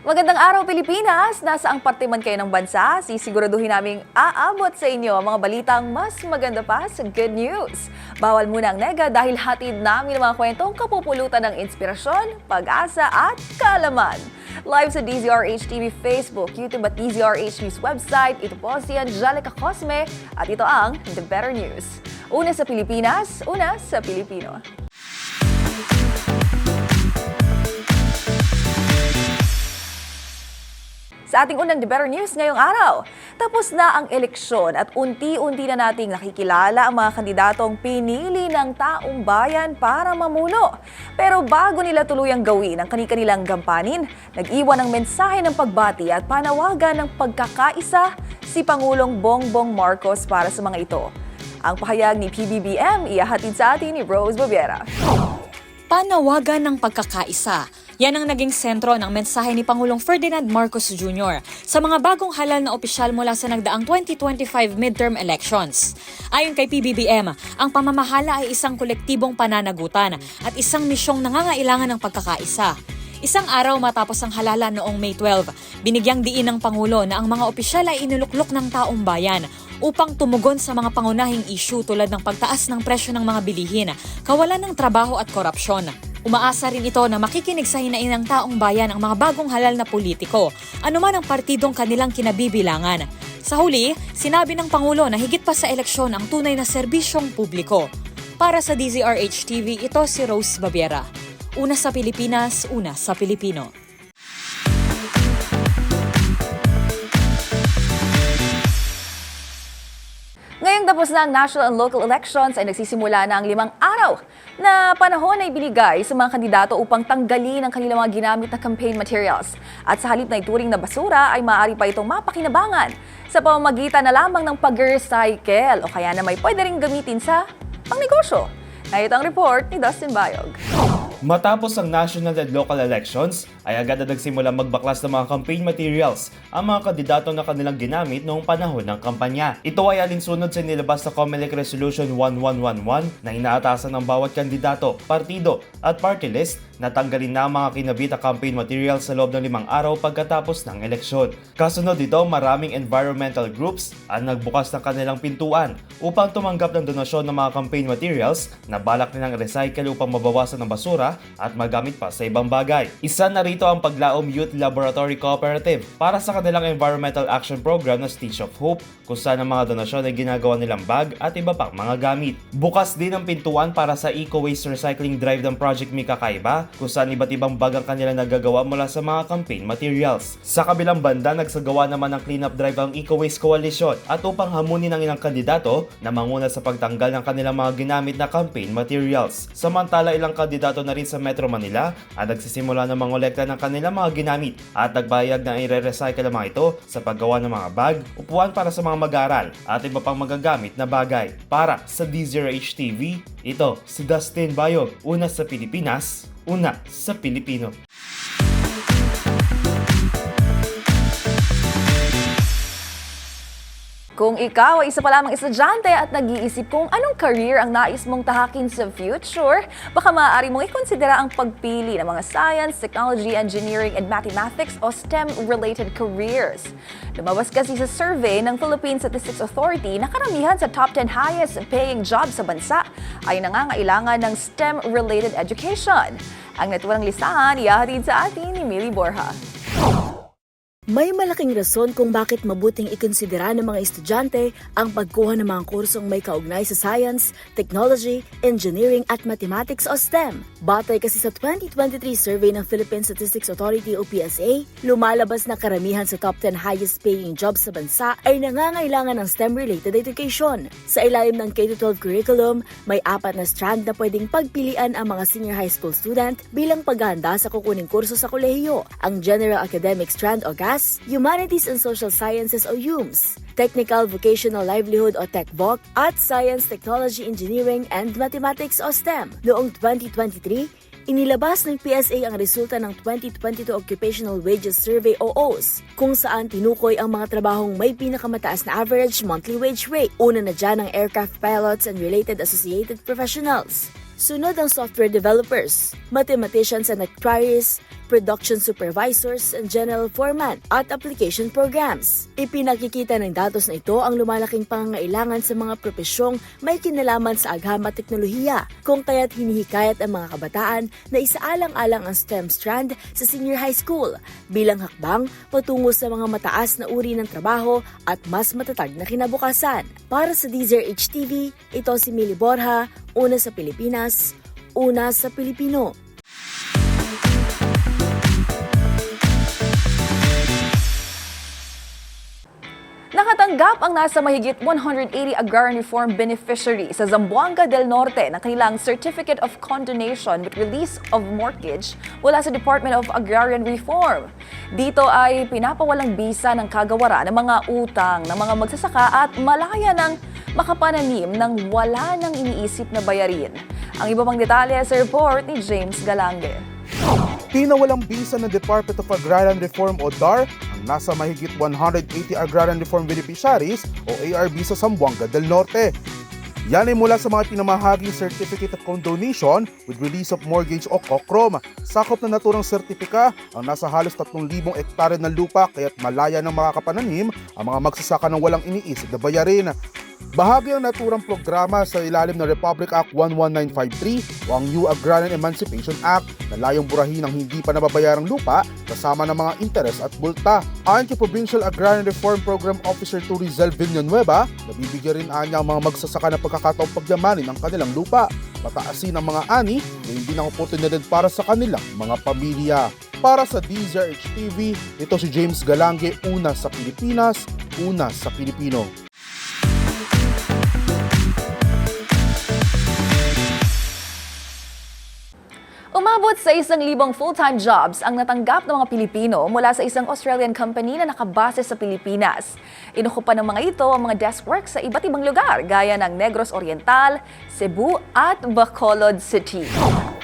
Magandang araw Pilipinas! Nasa ang parte man kayo ng bansa, sisiguraduhin naming aabot sa inyo ang mga balitang mas maganda pa sa good news. Bawal muna ang nega dahil hatid namin ang mga kwentong kapupulutan ng inspirasyon, pag-asa at kaalaman. Live sa DZRH TV Facebook, YouTube at DZRH News website, ito po si Angelica Cosme at ito ang The Better News. Una sa Pilipinas, una sa Pilipino. Sa ating unang The Better News ngayong araw, tapos na ang eleksyon at unti-unti na nating nakikilala ang mga kandidatong pinili ng taong bayan para mamuno. Pero bago nila tuluyang gawin ang kanilang gampanin, nag-iwan ng mensahe ng pagbati at panawagan ng pagkakaisa si Pangulong Bongbong Marcos para sa mga ito. Ang pahayag ni PBBM iyahatid sa atin ni Rose Baviera. Panawagan ng pagkakaisa. Yan ang naging sentro ng mensahe ni Pangulong Ferdinand Marcos Jr. sa mga bagong halal na opisyal mula sa nagdaang 2025 midterm elections. Ayon kay PBBM, ang pamamahala ay isang kolektibong pananagutan at isang misyong nangangailangan ng pagkakaisa. Isang araw matapos ang halalan noong May 12, binigyang diin ng Pangulo na ang mga opisyal ay inuluklok ng taong bayan upang tumugon sa mga pangunahing issue tulad ng pagtaas ng presyo ng mga bilihin, kawalan ng trabaho at korupsyon. Umaasa rin ito na makikinig sa hinain ng taong bayan ang mga bagong halal na politiko, anuman ang partidong kanilang kinabibilangan. Sa huli, sinabi ng Pangulo na higit pa sa eleksyon ang tunay na serbisyong publiko. Para sa DZRH TV, ito si Rose Babiera. Una sa Pilipinas, una sa Pilipino. Ngayong tapos na ang national and local elections ay nagsisimula na ang limang araw na panahon ay binigay sa mga kandidato upang tanggalin ang kanilang mga ginamit na campaign materials. At sa halip na ituring na basura ay maaari pa itong mapakinabangan sa pamamagitan na lamang ng pag-recycle o kaya na may pwede rin gamitin sa pangnegosyo. Narito ang report ni Dustin Bayog. Matapos ang national and local elections, ay agad na nagsimula magbaklas ng mga campaign materials ang mga kandidato na kanilang ginamit noong panahon ng kampanya. Ito ay alinsunod sa nilabas na COMELEC Resolution 1111 na inaatasan ng bawat kandidato, partido at party list na tanggalin na ang mga kinabit na campaign materials sa loob ng limang araw pagkatapos ng eleksyon. Kasunod dito, maraming environmental groups ang nagbukas ng kanilang pintuan upang tumanggap ng donasyon ng mga campaign materials na balak nilang recycle upang mabawasan ng basura at magamit pa sa ibang bagay. Isa na rito ang Paglaom Youth Laboratory Cooperative para sa kanilang environmental action program na Stitch of Hope kung saan ang mga donasyon ay ginagawa nilang bag at iba pang mga gamit. Bukas din ang pintuan para sa Eco Waste Recycling Drive ng Project Mika Kaiba kung saan iba't ibang bag ang kanilang nagagawa mula sa mga campaign materials. Sa kabilang banda, nagsagawa naman ng cleanup drive ang Eco Waste Coalition at upang hamunin ang ilang kandidato na manguna sa pagtanggal ng kanilang mga ginamit na campaign materials. Samantala, ilang kandidato na rin sa Metro Manila at nagsisimula ng mangolekta ng kanilang mga ginamit at nagbayag na i-recycle ang mga ito sa paggawa ng mga bag, upuan para sa mga mag-aaral at iba pang magagamit na bagay. Para sa DZRH TV, ito si Dustin Bayog, una sa Pilipinas, una sa Pilipino. Kung ikaw ay isa pa lamang estudyante at nag-iisip kung anong career ang nais mong tahakin sa future, baka maaari mong ikonsidera ang pagpili ng mga science, technology, engineering, and mathematics o STEM-related careers. Lumabas kasi sa survey ng Philippine Statistics Authority na karamihan sa top 10 highest paying jobs sa bansa ay nangangailangan ng STEM-related education. Ang naturang listahan, iyahatid sa atin ni Millie Borja. May malaking rason kung bakit mabuting ikonsidera ng mga estudyante ang pagkuha ng mga kursong may kaugnay sa science, technology, engineering at mathematics o STEM. Batay kasi sa 2023 survey ng Philippine Statistics Authority o PSA, lumalabas na karamihan sa top 10 highest paying jobs sa bansa ay nangangailangan ng STEM-related education. Sa ilalim ng K-12 curriculum, may apat na strand na pwedeng pagpilian ang mga senior high school student bilang paghahanda sa kukuning kurso sa kolehiyo. Ang General Academic Strand o GAS, Humanities and Social Sciences o UMS, Technical Vocational Livelihood o TechVoc, at Science, Technology, Engineering and Mathematics o STEM. Noong 2023, Inilabas ng PSA ang resulta ng 2022 Occupational Wages Survey o OWS, kung saan tinukoy ang mga trabahong may pinakamataas na average monthly wage rate. Una na dyan ang aircraft pilots and related associated professionals. Sunod ang software developers, mathematicians and actuaries, production supervisors and general foreman at application programs. Ipinakikita ng datos na ito ang lumalaking pangangailangan sa mga propesyong may kinalaman sa agham at teknolohiya, kung kaya't hinihikayat ang mga kabataan na isaalang-alang ang STEM strand sa senior high school bilang hakbang patungo sa mga mataas na uri ng trabaho at mas matatag na kinabukasan. Para sa DZRH TV, ito si Mili Borja, una sa Pilipinas, una sa Pilipino. Nakatanggap ang nasa mahigit 180 agrarian reform beneficiary sa Zamboanga del Norte ng kanilang Certificate of Condonation with Release of Mortgage mula sa Department of Agrarian Reform. Dito ay pinapawalang bisa ng kagawaran ng mga utang ng mga magsasaka at malaya ng makapananim ng wala nang iniisip na bayarin. Ang iba pang detalye sa report ni James Galange. Pinawalang bisa ng Department of Agrarian Reform o DAR ang nasa mahigit 180 Agrarian Reform Beneficiaries o ARB sa Zamboanga del Norte. Yan ay mula sa mga pinamahaging Certificate of Condonation with Release of Mortgage o COCROM. Sakop na naturang sertipika ang nasa halos 3,000 ektarya ng lupa kaya't malaya ng makakapananim ang mga magsasaka ng walang iniisip na bayarin. Bahagi ang naturang programa sa ilalim ng Republic Act 11953 o ang New Agrarian Emancipation Act na layong burahin ang hindi pa nababayarang lupa kasama ng mga interes at bulta. Ayon kay Provincial Agrarian Reform Program Officer Turizel Villanueva, nabibigyan rin anya ang mga magsasaka ng pagkakataong pagyamanin ang kanilang lupa. Pataasin ang mga ani na hindi na oportunidad para sa kanilang mga pamilya. Para sa DZRH TV, ito si James Galange, una sa Pilipinas, una sa Pilipino. Umabot sa isang libong full-time jobs ang natanggap ng mga Pilipino mula sa isang Australian company na nakabase sa Pilipinas. Inukupan ng mga ito ang mga desk work sa iba't ibang lugar gaya ng Negros Oriental, Cebu at Bacolod City.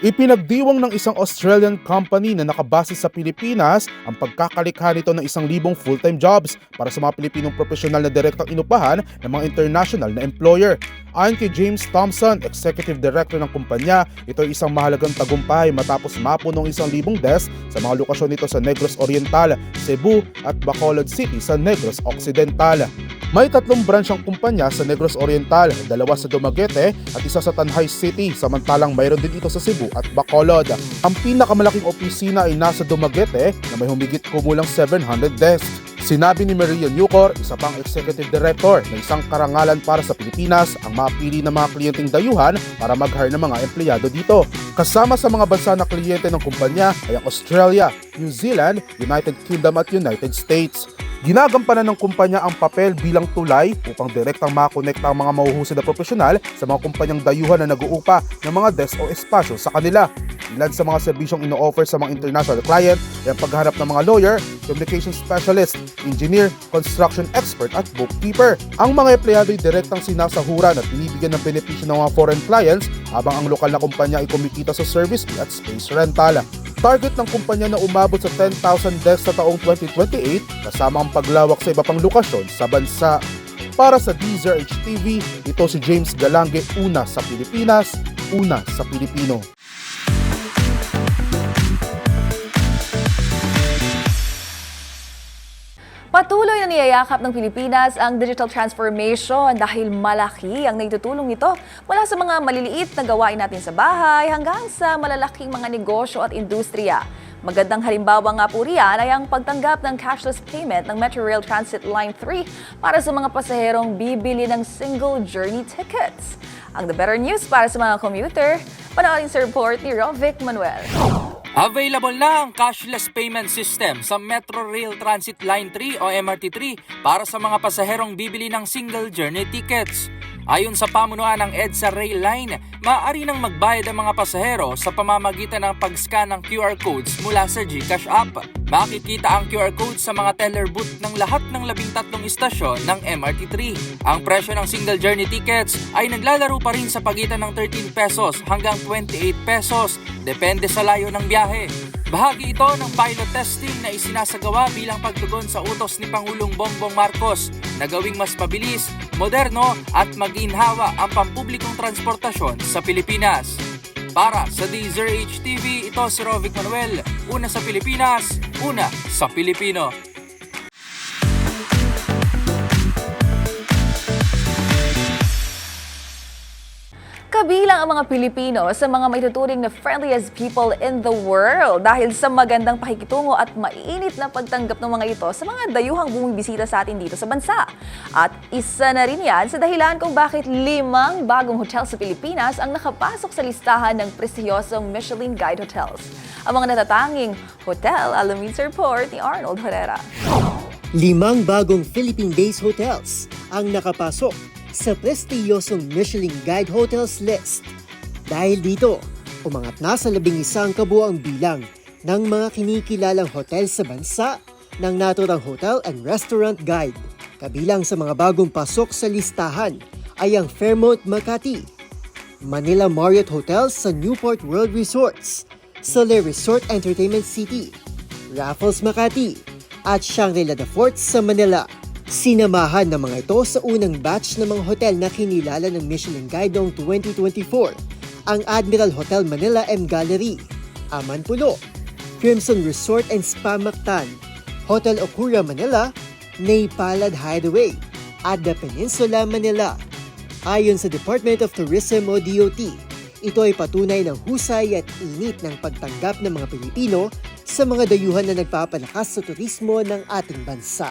Ipinagdiwang ng isang Australian company na nakabase sa Pilipinas ang pagkakalikha nito ng isang libong full-time jobs para sa mga Pilipinong profesional na direktang inupahan ng mga international na employer. Ayon kay James Thompson, Executive Director ng kumpanya, ito ay isang mahalagang tagumpay matapos mapuno ng isang libong desk sa mga lokasyon nito sa Negros Oriental, Cebu at Bacolod City sa Negros Occidental. May tatlong branch ang kumpanya sa Negros Oriental, dalawa sa Dumaguete at isa sa Tanjay City, samantalang mayroon din ito sa Cebu at Bacolod. Ang pinakamalaking opisina ay nasa Dumaguete na may humigit kumulang 700 desks. Sinabi ni Maria Newcor, isa pang executive director na isang karangalan para sa Pilipinas ang mapili ng mga kliyenteng dayuhan para mag-hire ng mga empleyado dito. Kasama sa mga bansa na kliyente ng kumpanya ay ang Australia, New Zealand, United Kingdom at United States. Ginagampanan ng kumpanya ang papel bilang tulay upang direktang makonekta ang mga mahuhusay na profesional sa mga kumpanyang dayuhan na nag-uupa ng mga desk o espasyo sa kanila. Ilan sa mga serbisyong ino-offer sa mga international client ay pagharap ng mga lawyer, communication specialist, engineer, construction expert at bookkeeper. Ang mga empleyado ay direktang sinasahuran at binibigyan ng benepisyo ng mga foreign clients habang ang lokal na kumpanya ay kumikita sa service fee at space rental. Target ng kumpanya na umabot sa 10,000 desks sa taong 2028 kasama ang paglawak sa iba pang lokasyon sa bansa. Para sa DZRH TV, ito si James Galange, una sa Pilipinas, una sa Pilipino. Patuloy na niyayakap ng Pilipinas ang digital transformation dahil malaki ang naitutulong nito mula sa mga maliliit na gawain natin sa bahay hanggang sa malalaking mga negosyo at industriya. Magandang halimbawa nga po riyan ay ang pagtanggap ng cashless payment ng Metro Rail Transit Line 3 para sa mga pasaherong bibili ng single journey tickets. Ang the better news para sa mga commuter, panoorin sa report ni Rovic Manuel. Available na ang cashless payment system sa Metro Rail Transit Line 3 o MRT3 para sa mga pasaherong bibili ng single journey tickets. Ayon sa pamunuan ng EDSA Rail Line, maaari nang magbayad ang mga pasahero sa pamamagitan ng pag-scan ng QR codes mula sa GCash app. Makikita ang QR code sa mga teller booth ng lahat ng labing tatlong istasyon ng MRT3. Ang presyo ng single journey tickets ay naglalaro pa rin sa pagitan ng 13 pesos hanggang 28 pesos, depende sa layo ng biyahe. Bahagi ito ng pilot testing na isinasagawa bilang pagtugon sa utos ni Pangulong Bongbong Marcos na gawing mas mabilis, moderno at maginhawa ang pampublikong transportasyon sa Pilipinas. Para sa DZRH TV, ito si Rovic Manuel. Una sa Pilipinas, una sa Pilipino. Kabilang ang mga Pilipino sa mga maituturing na friendliest people in the world dahil sa magandang pakikitungo at mainit na pagtanggap ng mga ito sa mga dayuhang bumibisita sa atin dito sa bansa. At isa na rin yan sa dahilan kung bakit limang bagong hotel sa Pilipinas ang nakapasok sa listahan ng prestiyosong Michelin Guide Hotels. Ang mga natatanging hotel, alamin sa report ni Arnold Herrera. Limang bagong Philippine-based hotels ang nakapasok sa prestiyosong Michelin Guide Hotels list. Dahil dito, umangat na sa labing isang kabuang bilang ng mga kinikilalang hotel sa bansa ng naturang Hotel and Restaurant Guide. Kabilang sa mga bagong pasok sa listahan ay ang Fairmont Makati, Manila Marriott Hotels sa Newport World Resorts, Soler Resort Entertainment City, Raffles Makati, at Shangri-La The Fort sa Manila. Sinamahan ng mga ito sa unang batch ng mga hotel na kinilala ng Michelin Guide noong 2024, ang Admiral Hotel Manila M Gallery, Aman Pulo, Crimson Resort and Spa Mactan, Hotel Okura Manila, Naypalad Hideaway, at The Peninsula Manila. Ayon sa Department of Tourism o DOT, ito ay patunay ng husay at init ng pagtanggap ng mga Pilipino sa mga dayuhan na nagpapalakas sa turismo ng ating bansa.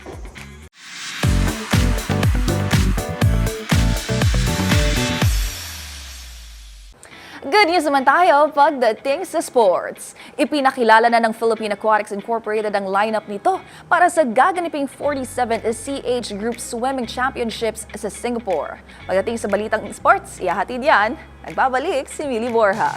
Good news naman tayo pagdating sa sports. Ipinakilala na ng Philippine Aquatics Incorporated ang lineup nito para sa gaganiping 47th CH Group Swimming Championships sa Singapore. Pagdating sa balitang sports, ihahatid yan. Nagbabalik si Millie Borja.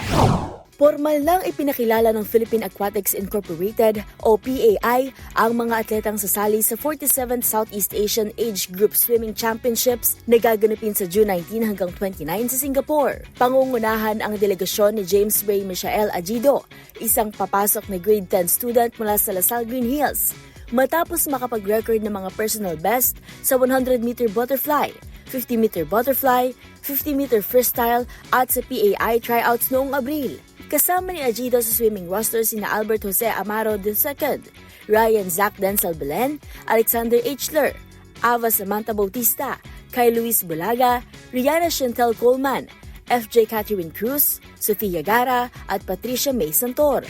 Formal nang ipinakilala ng Philippine Aquatics Incorporated o PAI ang mga atletang sasali sa 47th Southeast Asian Age Group Swimming Championships na gaganapin sa June 19 hanggang 29 sa Singapore. Pangungunahan ang delegasyon ni James Ray Michael Agido, isang papasok na grade 10 student mula sa Lasal Green Hills. Matapos makapag-record ng mga personal best sa 100-meter butterfly, 50-meter butterfly, 50-meter freestyle at sa PAI tryouts noong Abril. Kasama ni Agido sa swimming roster sina Albert Jose Amaro II, Ryan Zach Denzel Belen, Alexander Hler, Ava Samantha Bautista, Kay Luis Bulaga, Rihanna Chantel Coleman, FJ Catherine Cruz, Sofia Gara at Patricia May Santor.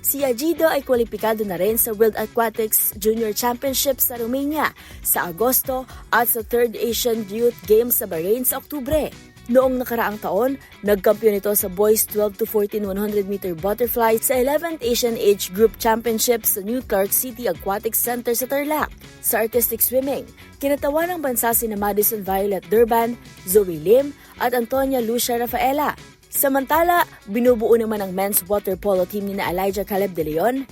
Si Agido ay kwalipikado na rin sa World Aquatics Junior Championship sa Romania sa Agosto at sa 3rd Asian Youth Games sa Bahrain sa Oktubre. Noong nakaraang taon, nagkampiyon ito sa Boys 12 to 14 100 meter butterfly sa 11th Asian Age Group Championships sa New Clark City Aquatic Center sa Tarlac. Sa artistic swimming, kinatawan ng bansa sina Madison Violet Durban, Zoe Lim at Antonia Lucia Rafaela. Samantala, binubuo naman ang men's water polo team ni na Elijah Caleb de Leon,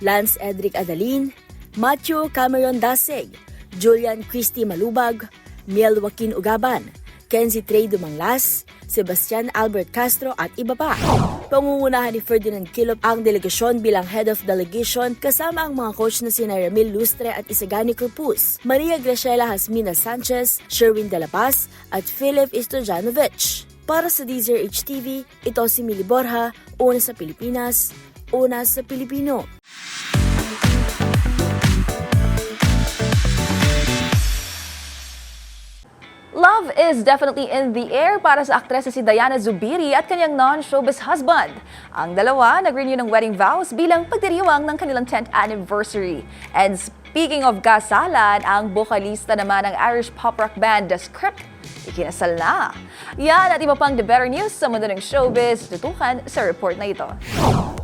Lance Edric Adalin, Matthew Cameron Dasig, Julian Christy Malubag, Miel Joaquin Ugaban, Kenzie Trey Dumanglas, Sebastian Albert Castro at iba pa. Pangungunahan ni Ferdinand Kilop ang delegasyon bilang head of delegation kasama ang mga coach na sina Ramil Lustre at Isagani Corpus, Maria Graciela Hasmina Sanchez, Sherwin De La Paz at Philip Stojanovic. Para sa DZRH TV, ito si Mili Borja, una sa Pilipinas, una sa Pilipino. Is definitely in the air para sa aktres si Diana Zubiri at kanyang non-showbiz husband. Ang dalawa nag-renew ng wedding vows bilang pagdiriwang ng kanilang 10th anniversary. And speaking of kasalan, ang bokalista naman ng Irish pop rock band The Script ikinasal na. Yan at iba pang the better news sa mundo ng showbiz, tutukan sa report na ito.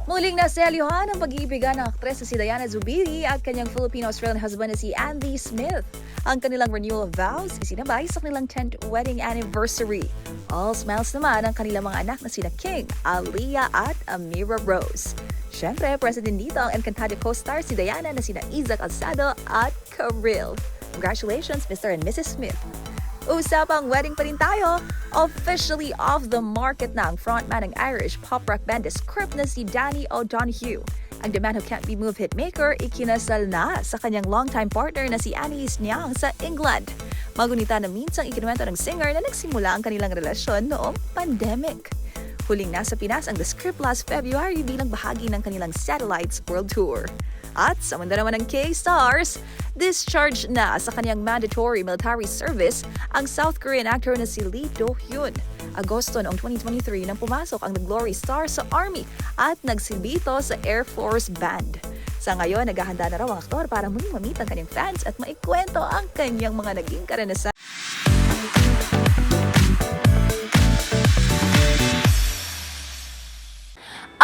Muling naselyuhan ang pag-iibigan ng aktres na si Diana Zubiri at kanyang Filipino-Australian husband na si Andy Smith. Ang kanilang renewal vows isinabay sa kanilang 10th wedding anniversary. All smiles naman ang kanilang mga anak na sina King, Aliyah at Amira Rose. Siyempre, present dito ang Encantado co-star si Diana na sina Isaac Alzado at Karil. Congratulations, Mr. and Mrs. Smith. Usapang wedding pa rin tayo. Officially off the market na ang frontman ng Irish pop rock band The Script na si Danny O'Donoghue. Ang The Man Who Can't Be Moved hitmaker ikinasal na sa kanyang longtime partner na si Annalise Niang sa England. Magunita na minsang ikinuwento ng singer na nagsimula ang kanilang relasyon noong pandemic. Huling nasa Pinas ang The Script last February bilang bahagi ng kanilang Satellites World Tour. At sa mundo naman ng K-Stars, discharged na sa kanyang mandatory military service ang South Korean actor na si Lee Do-hyun. Agosto noong 2023 nang pumasok ang The Glory Star sa Army at nagsilbi ito sa Air Force Band. Sa ngayon, naghahanda na raw ang aktor para muling mamit ang kanyang fans at maikwento ang kanyang mga naging karanasan.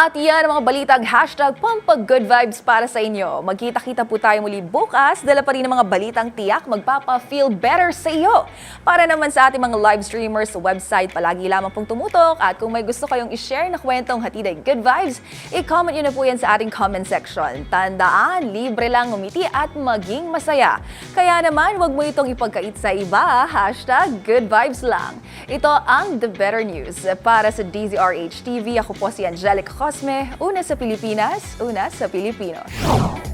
At yan ang mga balitang hashtag Pampag-Good Vibes para sa inyo. Magkita-kita po tayo muli bukas. Dala pa rin ang mga balitang tiyak magpapa-feel better sa iyo. Para naman sa ating mga live streamers sa website, palagi lamang pong tumutok. At kung may gusto kayong i-share na kwentong hatid ay good vibes, i-comment nyo na po yan sa ating comment section. Tandaan, libre lang umiti at maging masaya. Kaya naman, wag mo itong ipagkait sa iba. Hashtag good vibes lang. Ito ang The Better News. Para sa DZRH TV, ako po si Angelic Cosme, una sa Pilipinas, una sa Pilipino.